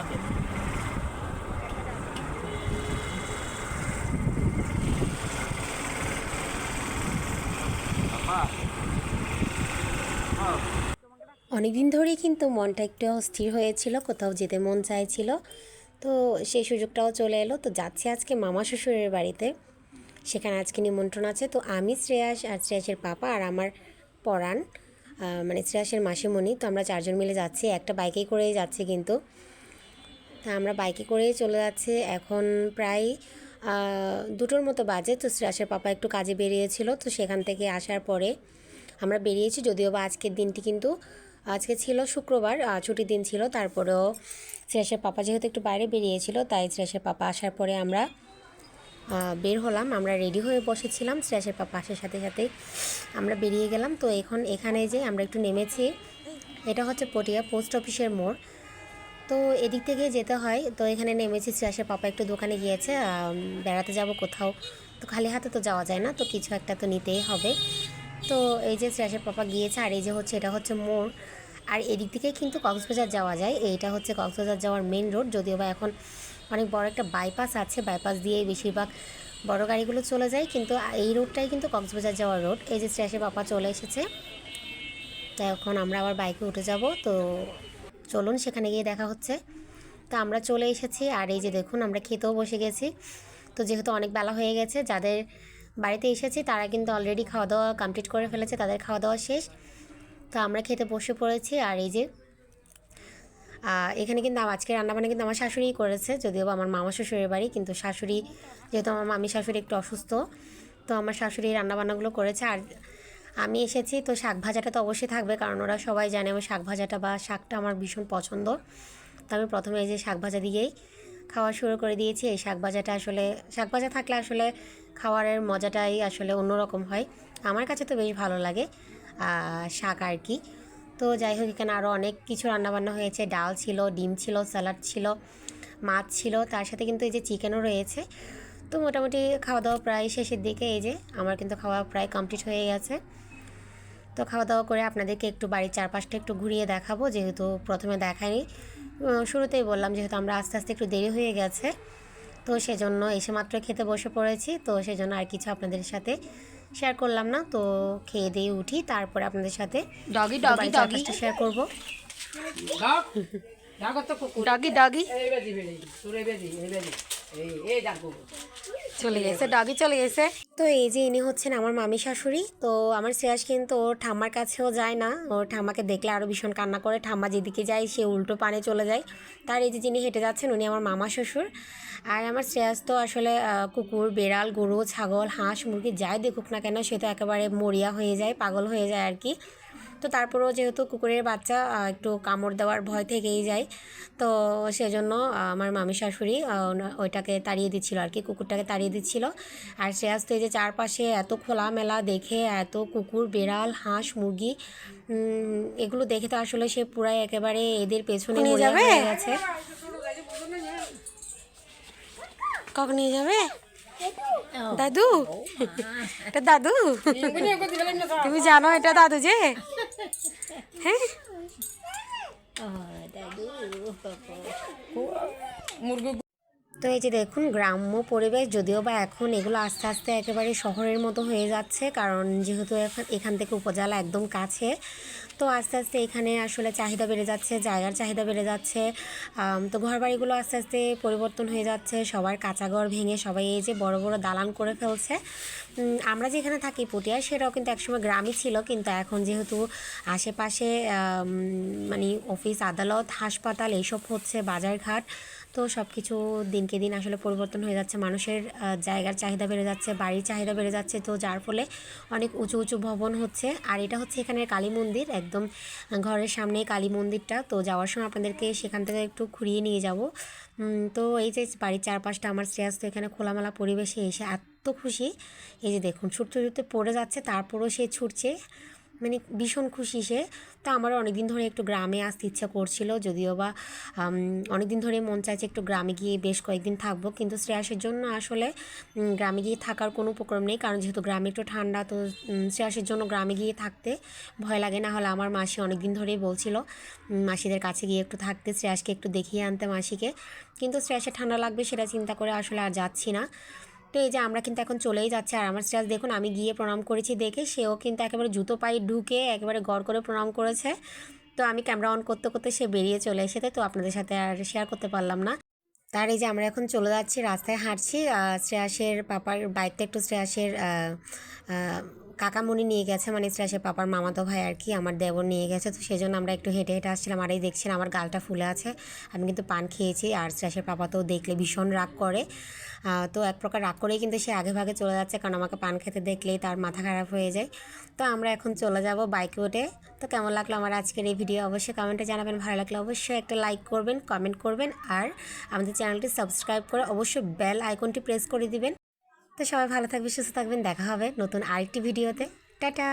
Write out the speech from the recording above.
দাঁতে আপা অনেক দিন ধরেই কিন্তু মনটা একটু অস্থির হয়েছিল, কোথাও যেতে মন চাইছিল। তো সেই সুযোগটাও চলে এলো। তো যাচ্ছি আজকে মামা শ্বশুরের বাড়িতে। সেখানে আজকে নিমন্ত্রণ আছে। তো আমি শ্রেয়াস আর শ্রেয়াসের পাপা আর আমার পরাণ মানে শ্রেয়াসের মাসিমণি। তো আমরা চারজন মিলে যাচ্ছি। একটা বাইকেই করেই যাচ্ছি কিন্তু। তা আমরা বাইকে করেই চলে যাচ্ছি। এখন প্রায় দুটোর মতো বাজে। তো শ্রেয়াসের পাপা একটু কাজে বেরিয়েছিল, তো সেখান থেকে আসার পরে আমরা বেরিয়েছি। যদিও বা আজকের দিনটি কিন্তু, আজকে ছিল শুক্রবার ছুটির দিন ছিল। তারপরেও শ্রেয়াসের পাপা যেহেতু একটু বাইরে বেরিয়েছিল, তাই শ্রেয়াসের পাপা আসার পরে আমরা বের হলাম। আমরা রেডি হয়ে বসেছিলাম। শ্রেয়াসের পাপা আসার সাথে সাথেই আমরা বেরিয়ে গেলাম। তো এখন এখানে যে আমরা একটু নেমেছি, এটা হচ্ছে পটিয়া পোস্ট অফিসের মোড়। তো এদিক থেকে যেতে হয়। তো এখানে নেমেছি, শ্রেয়াসের পাপা একটু দোকানে গিয়েছে বেড়াতে যাব কোথাও। তো খালি হাতে তো যাওয়া যায় না, তো কিছু একটা তো নিতেই হবে। তো এই যে শ্রেয়াসের পাপা গিয়েছে, আর এই যে হচ্ছে, এটা হচ্ছে মোড়। আর এদিক থেকে কিন্তু কক্সবাজার যাওয়া যায়, এইটা হচ্ছে কক্সবাজার যাওয়ার মেন রোড। যদিও বা এখন অনেক বড় একটা বাইপাস আছে, বাইপাস দিয়েই বেশিরভাগ বড় গাড়িগুলো চলে যায়, কিন্তু এই রোডটাই কিন্তু কক্সবাজার যাওয়ার রোড। এই যে শ্রেয়াসের পাপা চলে এসেছে, তো এখন আমরা আবার বাইকে উঠে যাব। তো চলুন সেখানে গিয়ে দেখা হচ্ছে। তো আমরা চলে এসেছি আর এই যে দেখুন, আমরা খেতেও বসে গেছি। তো যেহেতু অনেক বেলা হয়ে গেছে, যাদের বাড়িতে এসেছি তারা কিন্তু অলরেডি খাওয়া দাওয়া কমপ্লিট করে ফেলেছে, তাদের খাওয়া দাওয়া শেষ। তো আমরা খেতে বসে পড়েছি আর এই যে এখানে কিন্তু আজকে রান্নাবান্না কিন্তু আমার শাশুড়িই করেছে, যদিও আমার মামা শ্বশুরের বাড়ি, কিন্তু শাশুড়ি, যেহেতু আমার মামি শাশুড়ি একটু অসুস্থ, তো আমার শাশুড়ি রান্নাবান্নাগুলো করেছে। আর আমি এসেছি, তো শাক ভাজাটা তো অবশ্যই থাকবে, কারণ ওরা সবাই জানে আমার শাক ভাজাটা বা শাকটা আমার ভীষণ পছন্দ। তো আমি প্রথমে এই যে শাক ভাজা দিয়েই খাওয়া শুরু করে দিয়েছি। এই শাক ভাজাটা আসলে, শাক ভাজা থাকলে আসলে খাওয়ারের মজাটাই আসলে অন্যরকম হয়। আমার কাছে তো বেশ ভালো লাগে শাক আর কি। তো যাই হোক, এখানে আরও অনেক কিছু রান্নাবান্না হয়েছে। ডাল ছিল, ডিম ছিল, স্যালাড ছিল, মাছ ছিল, তার সাথে কিন্তু এই যে চিকেনও রয়েছে। তো মোটামুটি খাওয়া দাওয়া প্রায় শেষের দিকে, এই যে আমার কিন্তু খাওয়া প্রায় কমপ্লিট হয়ে গেছে। তো খাওয়া দাওয়া করে আপনাদেরকে একটু বাড়ির চারপাশটা একটু ঘুরিয়ে দেখাবো যেহেতু প্রথমে দেখাইনি শুরুতেই বললাম যেহেতু আমরা আস্তে আস্তে একটু দেরি হয়ে গেছে তো সেজন্য এসে মাত্র খেতে বসে পড়েছি তো সেজন্য আর কিছু আপনাদের সাথে শেয়ার করলাম না তো খেয়ে দিয়ে উঠি তারপরে আপনাদের সাথে ডগি ডগি ডগি শেয়ার করব ডগি ডগি চলে গেছে ডগি চলে গেছে। তো এই যে ইনি হচ্ছেন আমার মামি শাশুড়ি তো আমার শ্রেয়াস কিন্তু ওর ঠাম্মার কাছেও যায় না। ওর ঠাম্মাকে দেখলে আরও ভীষণ কান্না করে ঠাম্মা যেদিকে যায় সে উল্টো পানে চলে যায়। তার এই যে যিনি হেঁটে যাচ্ছেন উনি আমার মামা শ্বশুর। আর আমার শ্রেয়াস তো আসলে কুকুর বেড়াল গরু ছাগল হাঁস মুরগি যাই দেখুক না কেন সে তো একেবারে মরিয়া হয়ে যায় পাগল হয়ে যায় আর কি। তো তারপরেও যেহেতু কুকুরের বাচ্চা একটু কামড় দেওয়ার ভয় থেকেই যায়। তো সেজন্য আমার মামি শাশুড়ি ওইটাকে তাড়িয়ে দিচ্ছিল আর কি কুকুরটাকে তাড়িয়ে দিচ্ছিল। আর সে আসতে এই যে চারপাশে এত খোলামেলা দেখে এত কুকুর বেড়াল হাঁস মুরগি এগুলো দেখে তো আসলে সে পুরাই একেবারে এদের পেছনে নিয়ে যাবে? হয়ে গেছে। কখন নিয়ে যাবে? দাদু। এটা দাদু? তুমি জানো এটা দাদু যে? হ্যাঁ? তো এই যে দেখুন গ্রাম্য পরিবেশ যদিও বা এখন এগুলো আস্তে আস্তে একেবারে শহরের মতো হয়ে যাচ্ছে কারণ যেহেতু এখন এখান থেকে উপজেলা একদম কাছে তো আস্তে আস্তে এখানে আসলে চাহিদা বেড়ে যাচ্ছে, জায়গার চাহিদা বেড়ে যাচ্ছে। তো ঘরবাড়িগুলো আস্তে আস্তে পরিবর্তন হয়ে যাচ্ছে, সবার কাঁচা ঘর ভেঙে সবাই এই যে বড় বড় দালান করে ফেলছে। আমরা যেখানে থাকি পুটিয়ায়, সেটাও কিন্তু একসময় গ্রামই ছিল, কিন্তু এখন যেহেতু আশেপাশে মানে অফিস, আদালত, হাসপাতাল, এইসব হচ্ছে, বাজারঘাট তো সব কিছু দিনকে দিন আসলে পরিবর্তন হয়ে যাচ্ছে। মানুষের জায়গার চাহিদা বেড়ে যাচ্ছে, বাড়ির চাহিদা বেড়ে যাচ্ছে। তো যার ফলে অনেক উঁচু উঁচু ভবন হচ্ছে। আর এটা হচ্ছে এখানের কালী মন্দির, একদম ঘরের সামনেই কালী মন্দিরটা। তো যাওয়ার সময় আপনাদেরকে সেখান থেকে একটু ঘুরিয়ে নিয়ে যাব। তো এই যে বাড়ির চারপাশটা, আমার শ্রেয়াস তো এখানে খোলামেলা পরিবেশে এসে এত খুশি। এই যে দেখুন, ছুটতে ছুটতে পড়ে যাচ্ছে, তারপরও সে ছুটছে। মানে ভীষণ খুশি সে। তো আমারও অনেকদিন ধরে একটু গ্রামে আসতে ইচ্ছা করছিল, যদিও বা অনেক দিন ধরে মন চাইছে একটু গ্রামে গিয়ে বেশ কয়েকদিন থাকব। কিন্তু শ্রেয়াসের জন্য আসলে গ্রামে গিয়ে থাকার কোনো উপক্রম নেই। কারণ যেহেতু গ্রামে একটু ঠান্ডা, তো শ্রেয়াসের জন্য গ্রামে গিয়ে থাকতে ভয় লাগে। না হলে আমার মাসি অনেক দিন ধরেই বলছিল মাসিদের কাছে গিয়ে একটু থাকতে, শ্রেয়াসকে একটু দেখিয়ে আনতে মাসিকে। কিন্তু শ্রেয়াসের ঠান্ডা লাগবে সেটা চিন্তা করে আসলে আর যাচ্ছি না। তো এই যে আমরা কিন্তু এখন চলেই যাচ্ছি আর আমার শ্রেয়াস দেখুন, আমি গিয়ে প্রণাম করেছি দেখে সেও কিন্তু একেবারে জুতো পায়ে ঢুকে একেবারে গড় করে প্রণাম করেছে। তো আমি ক্যামেরা অন করতে করতে সে বেরিয়ে চলে এসেছে, তো আপনাদের সাথে আর শেয়ার করতে পারলাম না। তার এই যে আমরা এখন চলে যাচ্ছি, রাস্তায় হাঁটছি শ্রেয়াসের পাপার বাইকটা একটু শ্রেয়াসের কাকামণি নিয়ে গেছে মানে শ্রেয়াসের পাপার মামাতো ভাই আর কি, আমার দেবর নিয়ে গেছে। তো সেই জন্য আমরা একটু হেঁটে হেঁটে আসছিলাম আর এই দেখছিলাম আমার গালটা ফুলে আছে। আমি কিন্তু পান খেয়েছি আর শ্রেয়াসের পাপা তো দেখলে ভীষণ রাগ করে। তো এক প্রকার রাগ করেই কিন্তু সে আগে ভাগে চলে যাচ্ছে কারণ আমাকে পান খেতে দেখলেই তার মাথা খারাপ হয়ে যায়। তো আমরা এখন চলে যাব বাইকে উঠে তো কেমন লাগল আমার আজকের এই ভিডিও? অবশ্যই কমেন্টে জানাবেন। ভালো লাগলে অবশ্যই একটা লাইক করবেন, কমেন্ট করবেন আর আমাদের চ্যানেলটি সাবস্ক্রাইব করে অবশ্যই বেল আইকনটি প্রেস করে দিবেন। তো সবাই ভালো থাকবে সুস্থ থাকবেন দেখা হবে নতুন আরেকটি ভিডিওতে। টাটা!